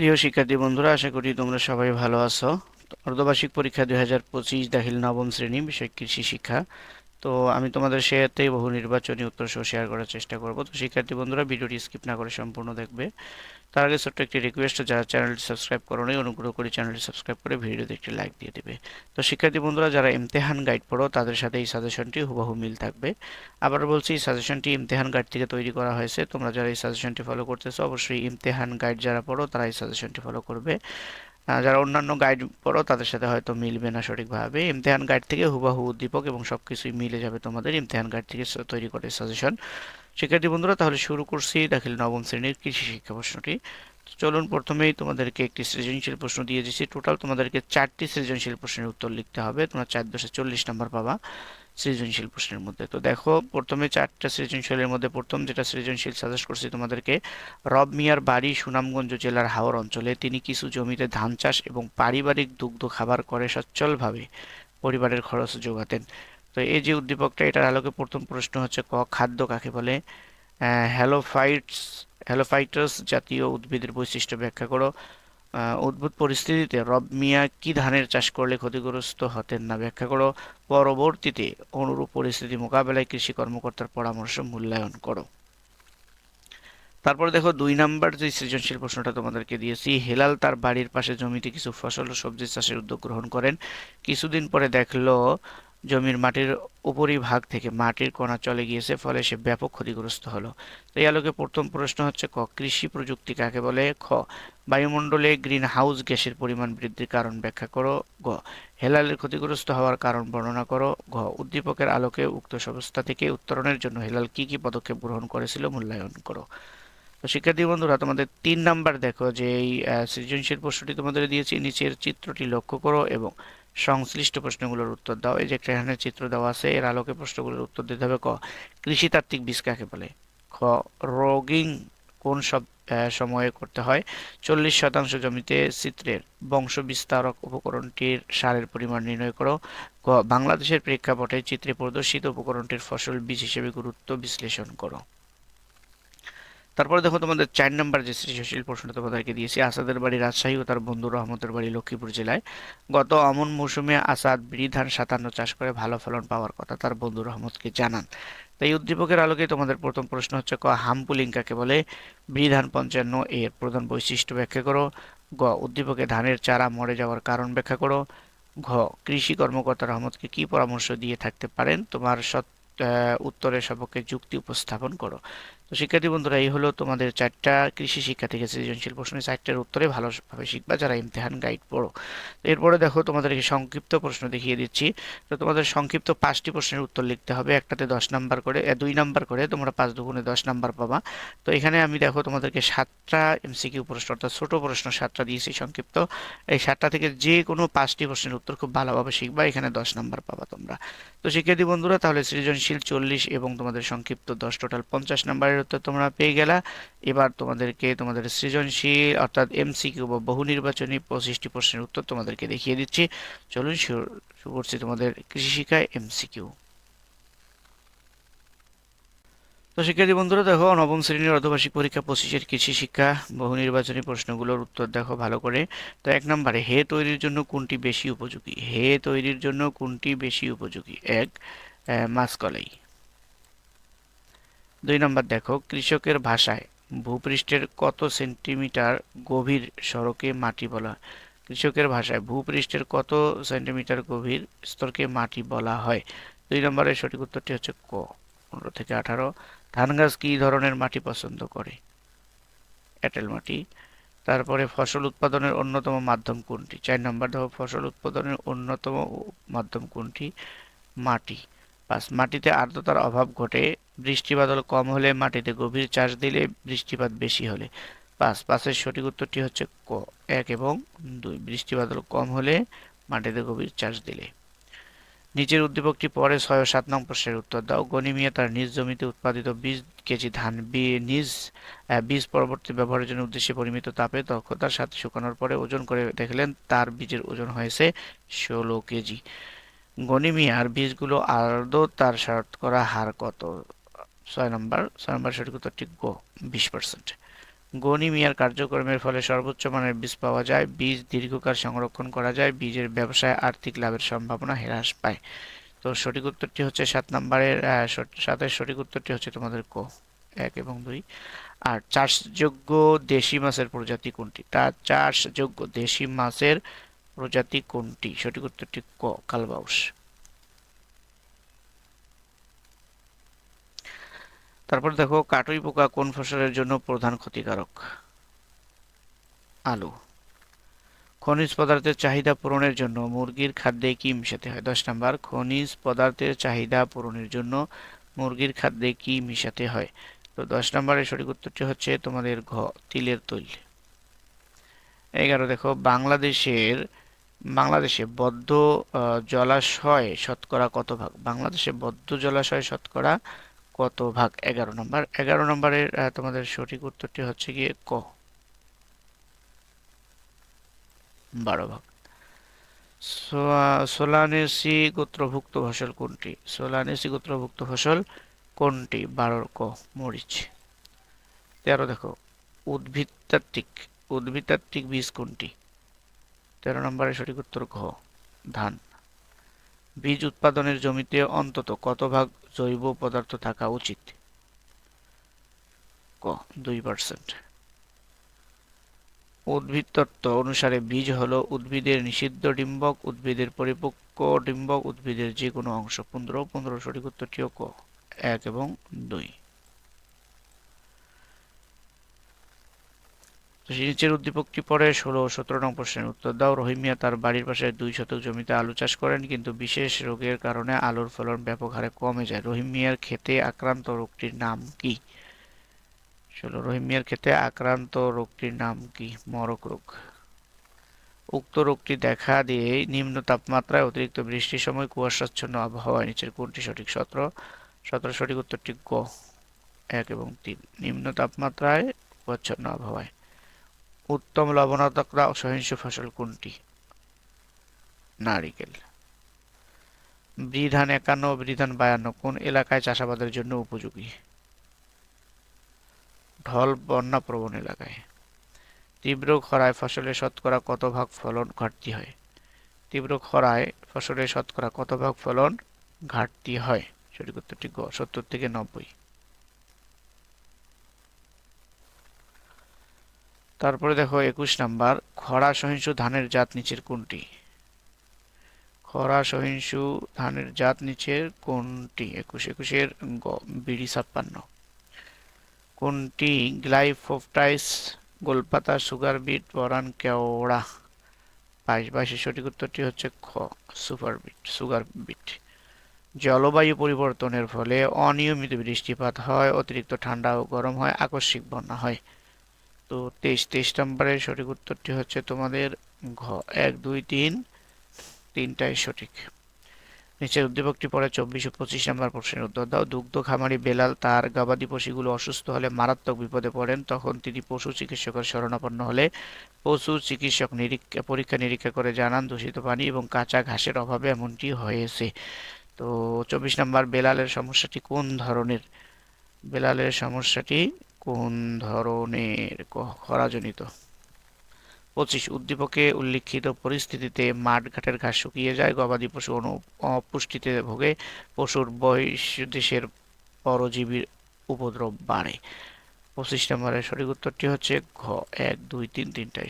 প্রিয় শিক্ষার্থী বন্ধুরা, আশা করি তোমরা সবাই ভালো আছো। অর্ধবার্ষিক পরীক্ষা দুই হাজার পঁচিশ দাখিল নবম শ্রেণি বিষয় কৃষি শিক্ষা। তো আমি তোমাদের সাথে বহু নির্বাচনী উত্তর সহ শেয়ার করার চেষ্টা করব। তো শিক্ষার্থী বন্ধুরা, ভিডিওটি স্কিপ না করে সম্পূর্ণ দেখবে। তার আগে ছোট্ট একটি রিকোয়েস্ট যারা চ্যানেলটি সাবস্ক্রাইব করো অনুগ্রহ করে চ্যানেলটি সাবস্ক্রাইব করে ভিডিওতে একটি লাইক দিয়ে দেবে। তো শিক্ষার্থী বন্ধুরা, যারা ইমতেহান গাইড পড়ো, তাদের সাথে এই সাজেশনটি হুবহু মিল থাকবে। আবার বলছি, এই সাজেশনটি ইমতেহান গাইড থেকে তৈরি করা হয়েছে। তোমরা যারা এই সাজেশনটি ফলো করতেছো, অবশ্যই ইমতেহান গাইড যারা পড়ো, তারা এই সাজেশনটি ফলো করবে। যারা অন্যান্য গাইড পড়ো, তাদের সাথে হয়তো মিলবে না সঠিকভাবে। ইমতেহান গাইড থেকে হুবাহু উদ্দীপক এবং সব কিছুই মিলে যাবে তোমাদের ইমতেহান গাইড থেকে তৈরি করে সাজেশন শিক্ষার্থী বন্ধুরা, তাহলে শুরু করছি দাখিল নবম শ্রেণির কৃষি শিক্ষা প্রশ্নটি। চলুন প্রথমেই তোমাদেরকে একটি সৃজনশীল প্রশ্ন দিয়ে দিচ্ছি। টোটাল তোমাদেরকে চারটি সৃজনশীল প্রশ্নের উত্তর লিখতে হবে। তোমরা চার দশে চল্লিশ নম্বর পাবা। সৃজনশীল প্রশ্নের মধ্যে। তো দেখো, প্রথমে চারটা সৃজনশীলের মধ্যে প্রথম যেটা সৃজনশীল সাজেস্ট করছি তোমাদেরকে, রব মিয়ার বাড়ি সুনামগঞ্জ জেলার হাওর অঞ্চলে। তিনি কিছু জমিতে ধান চাষ এবং পারিবারিক দুগ্ধ খাবার করে সচ্ছলভাবে পরিবারের খরচ যোগাতেন। তো এই যে উদ্দীপকটা, এটার আলোকে প্রথম প্রশ্ন হচ্ছে ক, খাদ্য কাকে বলে? হ্যালোফাইটস, হ্যালোফাইটাস জাতীয় উদ্ভিদের বৈশিষ্ট্য ব্যাখ্যা করো। উদ্ভুত পরিস্থিতিতে রব মিয়া কি ধানের চাষ করলে ক্ষতিগ্রস্ত হতেন না ব্যাখ্যা করো। পরবর্তীতে অনুরূপ পরিস্থিতি মোকাবেলায় কৃষি কর্মকর্তার পরামর্শ মূল্যায়ন করো। তারপরে দেখো দুই নাম্বার যে সৃজনশীল প্রশ্নটা তোমাদেরকে দিয়েছি, হেলাল তার বাড়ির পাশে জমিতে কিছু ফসল ও সবজি চাষের উদ্যোগ গ্রহণ করেন। কিছুদিন পরে দেখল জমির মাটির উপরিভাগ থেকে মাটির কণা চলে গিয়েছে, ফলে সে ব্যাপক ক্ষতিগ্রস্ত হলো। এই আলোকে প্রথম প্রশ্ন হচ্ছে, ক, কৃষি প্রযুক্তি কাকে বলে? খ, বায়ুমণ্ডলে গ্রিন হাউস গ্যাসের পরিমাণ বৃদ্ধির কারণ ব্যাখ্যা করো। গ, হেলালের ক্ষতিগ্রস্ত হওয়ার কারণ বর্ণনা করো। ঘ, উদ্দীপকের আলোকে উক্ত সংস্থা থেকে উত্তরণের জন্য হেলাল কি কি পদক্ষেপ গ্রহণ করেছিল মূল্যায়ন করো। তো শিক্ষার্থী বন্ধুরা, তোমাদের তিন নাম্বার দেখো, যে এই সৃজনশীল প্রশ্নটি তোমাদের দিয়েছি, নিচের চিত্রটি লক্ষ্য করো এবং সংশ্লিষ্ট প্রশ্নগুলোর উত্তর দাও। এই যে এখানে চিত্র দেওয়া আছে, এর আলোকে প্রশ্নগুলোর উত্তর দিতে হবে ক। কৃষিতাত্ত্বিক বীজ কাকে বলে? খ, রোগিং কোন সব সময়ে করতে হয়? চল্লিশ শতাংশ জমিতে চিত্রের বংশ বিস্তারক উপকরণটির সারের পরিমাণ নির্ণয় করো। গ বাংলাদেশের প্রেক্ষাপটে চিত্রে প্রদর্শিত উপকরণটির ফসল বীজ হিসেবে গুরুত্ব বিশ্লেষণ করো। তারপরে দেখো তোমাদের চার নম্বর যে সৃজনশীল প্রশ্নটা তোমাদেরকে দিয়েছি, আসাদের বাড়ি, রাজশাহী ও তার বন্ধু রহমতের বাড়ি লক্ষ্মীপুর জেলায়। গত আমন মৌসুমে আসাদ বিড়ি ধান সাতান্ন চাষ করে ভালো ফলন পাওয়ার কথা তার বন্ধু রহমতকে জানান। তাই উদ্দীপকের আলোকে তোমাদের প্রথম প্রশ্ন হচ্ছে ক হামপুলিং কাকে বলে বিড়ি ধান পঞ্চান্ন এর প্রধান বৈশিষ্ট্য ব্যাখ্যা করো। গ, উদ্দীপকে ধানের চারা মরে যাওয়ার কারণ ব্যাখ্যা করো। ঘ, কৃষি কর্মকর্তা রহমতকে কি পরামর্শ দিয়ে থাকতে পারেন? তোমার সৎ উত্তরের সপক্ষে যুক্তি উপস্থাপন করো। তো শিক্ষার্থী বন্ধুরা, এই হলো তোমাদের চারটা কৃষি শিক্ষা থেকে সৃজনশীল প্রশ্নের চারটার উত্তরে ভালোভাবে শিখবা যারা ইমতেহান গাইড পড়ো। এরপরে দেখো, তোমাদেরকে সংক্ষিপ্ত প্রশ্ন দেখিয়ে দিচ্ছি। তো তোমাদের সংক্ষিপ্ত পাঁচটি প্রশ্নের উত্তর লিখতে হবে, একটাতে দশ নাম্বার করে দুই নাম্বার করে তোমরা পাঁচ দুগুণে দশ নাম্বার পাবা। তো এখানে আমি দেখো, তোমাদেরকে সাতটা এমসিকিউ প্রশ্ন, অর্থাৎ ছোটো প্রশ্ন সাতটা দিয়েছি সংক্ষিপ্ত। এই সাতটা থেকে যে কোনো পাঁচটি প্রশ্নের উত্তর খুব ভালোভাবে শিখবা, এখানে দশ নাম্বার পাবা তোমরা। তো শিক্ষার্থী বন্ধুরা, তাহলে সৃজনশীল চল্লিশ এবং তোমাদের সংক্ষিপ্ত দশ, টোটাল পঞ্চাশ নাম্বারের উত্তর তোমরা পেয়ে গেলা। এবার তোমাদেরকে তোমাদের সৃজনশীল অর্থাৎ এমসিকিউ বা বহু নির্বাচনী পঁচিশটি প্রশ্নের উত্তর তোমাদেরকে দেখিয়ে দিচ্ছি। চলুন শুরু করছি তোমাদের কৃষি শিক্ষায় এমসিকিউ তো শিক্ষার্থী বন্ধুরা, দেখো, নবম শ্রেণির অর্ধবার্ষিক পরীক্ষা পঁচিশের কৃষি শিক্ষা। বহু নির্বাচনী প্রশ্নগুলোর উত্তর দেখো ভালো করে। তো এক নম্বরে, হে তৈরির জন্য কোনটি বেশি উপযোগী? হে তৈরির জন্য কোনটি বেশি উপযোগী? এক মাসকলাই দুই নম্বর দেখো, কৃষকের ভাষায় ভূপৃষ্ঠের কত সেন্টিমিটার গভীর সড়কে মাটি বলা কৃষকের ভাষায় ভূপৃষ্ঠের কত সেন্টিমিটার গভীর স্তরকে মাটি বলা হয়? দুই নম্বরের সঠিক উত্তরটি হচ্ছে ক, পনেরো থেকে আঠারো। ধান গাছ কী ধরনের মাটি পছন্দ করে? এঁটেল মাটি। তারপরে ফসল উৎপাদনের অন্যতম মাধ্যম কোনটি? চার নম্বর দেখো, ফসল উৎপাদনের অন্যতম মাধ্যম কোনটি? মাটি। পাঁচ মাটিতে আর্দ্রতার অভাব ঘটে, বৃষ্টিবাদল কম হলে মাটিতে গভীর চাষ দিলে বৃষ্টিপাত বেশি হলে। পাঁচ পাঁচের সঠিক উত্তরটি হচ্ছে ক, এক এবং দুই। বৃষ্টিবাদল কম হলে মাটিতে গভীর চাষ দিলে। নিচের উদ্দীপকটি পরে ছয় ও সাত নং প্রশ্নের উত্তর দাও। গনিমিয়া তার নিজ জমিতে উৎপাদিত বিশ কেজি ধান নিজ বীজ পরবর্তী ব্যবহারের জন্য উদ্দেশ্যে পরিমিত তাপে দক্ষতার সাথে শুকানোর পরে ওজন করে দেখলেন তার বীজের ওজন হয়েছে ষোলো কেজি। গনিমিয়ার বীজগুলো আর্দ্রতার শতকরা হার কত? ছয় নম্বর ছয় নম্বর সঠিক উত্তরটি গো, বিশ পার্সেন্ট গনিমিয়ার কার্যক্রমের ফলে সর্বোচ্চ মানের বীজ পাওয়া যায়, বীজ দীর্ঘকাল সংরক্ষণ করা যায়, বীজের ব্যবসায় আর্থিক লাভের সম্ভাবনা হ্রাস পায়। তো সঠিক উত্তরটি হচ্ছে সাত নম্বরের সাতের সঠিক উত্তরটি হচ্ছে তোমাদের ক এক এবং দুই। আর চাষযোগ্য দেশি মাছের প্রজাতি কোনটি? তা চাষযোগ্য দেশি মাছের প্রজাতি কোনটি? সঠিক উত্তরটি ক, কালবাউস। তারপর দেখো, কাটুই পোকা কোন ফসলের জন্য প্রধান ক্ষতিকারক? আলু। খনিজ পদার্থের চাহিদা পূরণের জন্য মুরগির খাদ্যে কি মিশাতে হয়? দশ নম্বর, খনিজ পদার্থের চাহিদা পূরণের জন্য মুরগির খাদ্যে কি মিশাতে হয়? তো দশ নম্বরের সঠিক উত্তরটি হচ্ছে তোমাদের ঘ, তিলের তৈল। এগারো, দেখো, বাংলাদেশের বাংলাদেশে বদ্ধ জলাশয় শতকরা কত ভাগ? বাংলাদেশে বদ্ধ জলাশয় শতকরা কত ভাগ? এগারো নম্বর। এগারো নম্বরের তোমাদের সঠিক উত্তরটি হচ্ছে গিয়ে ক। বারো ভাগ। সোলানেসি গোত্রভুক্ত ফসল কোনটি? সোলানেসি গোত্রভুক্ত ফসল কোনটি? বারোর ক, মরিচ। তেরো, দেখো উদ্ভিদতাত্ত্বিক উদ্ভিদতাত্ত্বিক বীজ কোনটি? তেরো নম্বরের সঠিক উত্তর ঘ, ধান। বীজ উৎপাদনের জমিতে অন্তত কত ভাগ জৈব পদার্থ থাকা উচিত? ক, দুই পার্সেন্ট। উদ্ভিদ তত্ত্ব অনুসারে বীজ হলো উদ্ভিদের নিষিদ্ধ ডিম্বক, উদ্ভিদের পরিপক্ক ডিম্বক, উদ্ভিদের যে কোনো অংশ। পনেরো পনেরো সঠিক উত্তরটিও ক, এক এবং দুই। নিচের উদ্দীপকটি পরে ষোলো সতেরো নং প্রশ্নের উত্তর দাও। রহিমিয়া তার বাড়ির পাশে দুই শতক জমিতে আলু চাষ করেন, কিন্তু বিশেষ রোগের কারণে আলুর ফলন ব্যাপক হারে কমে যায়। রহিমিয়ার ক্ষেতে আক্রান্ত রোগটির নাম কি? ষোলো, রহিমিয়ার ক্ষেতে আক্রান্ত রোগটির নাম কি? মরক রোগ। উক্ত রোগটি দেখা দিয়ে নিম্ন তাপমাত্রায় অতিরিক্ত বৃষ্টির সময় কুয়াশাচ্ছন্ন আবহাওয়ায় নিচের কোনটি সঠিক সতেরো? সতেরো সঠিক উত্তরটি গ, এক এবং তিন। নিম্ন তাপমাত্রায় কুয়াচ্ছন্ন আবহাওয়ায়। উত্তম লবণাতকরা সহিংস ফসল কোনটি? নারিকেল। বৃধান একান্ন বৃধান বায়ান্ন, কোন এলাকায় চাষাবাদের জন্য উপযোগী? ঢল বন্যা প্রবণ এলাকায়। তীব্র খরায় ফসলের শতকরা কত ভাগ ফলন ঘাটতি হয়? তীব্র খরায় ফসলের শতকরা কত ভাগ ফলন ঘাটতি হয়? সঠিক উত্তরটি সত্তর থেকে নব্বই। তারপরে দেখো একুশ নাম্বার, খরা সহিংসু ধানের জাত নিচের কোনটি? খরা সহিংসু ধানের জাত নিচের কোনটি? একুশ একুশের বিড়ি ছাপ্পান্ন। কোনটি? গ্লাইফোপটাইস, গোলপাতা, সুগার বিট, বরান, কেওড়া। বাইশ, বাইশের সঠিক উত্তরটি হচ্ছে খ সুপার বিট, সুগার বিট। জলবায়ু পরিবর্তনের ফলে অনিয়মিত বৃষ্টিপাত হয়, অতিরিক্ত ঠান্ডা ও গরম হয়, আকস্মিক বন্যা হয়। তো তেইশ তেইশ নম্বরের সঠিক উত্তরটি হচ্ছে তোমাদের ঘ, এক, দুই, তিন, তিনটাই সঠিক। নিচের উদ্দীপকটি পরে চব্বিশ ও পঁচিশ নম্বর প্রশ্নের উত্তর দাও। দুগ্ধ খামারি বেলাল তার গবাদি পশুগুলো অসুস্থ হলে মারাত্মক বিপদে পড়েন। তখন তিনি পশু চিকিৎসকের শরণাপন্ন হলে পশু চিকিৎসক নিরীক্ষা, পরীক্ষা নিরীক্ষা করে জানান দূষিত পানি এবং কাঁচা ঘাসের অভাবে এমনটি হয়েছে। তো চব্বিশ নম্বর বেলালের সমস্যাটি কোন ধরনের? বেলালের সমস্যাটি কোন ধরনের খরাজনিত? পঁচিশ, উদ্দীপকে উল্লিখিত পরিস্থিতিতে মাঠঘাটের ঘাস শুকিয়ে যায়, গবাদি পশু অপুষ্টিতে ভোগে, পশুর বয়স দেশের পরজীবীর উপদ্রব বাড়ে। পঁচিশ নম্বরের সঠিক উত্তরটি হচ্ছে ঘ, এক, দুই, তিন তিনটাই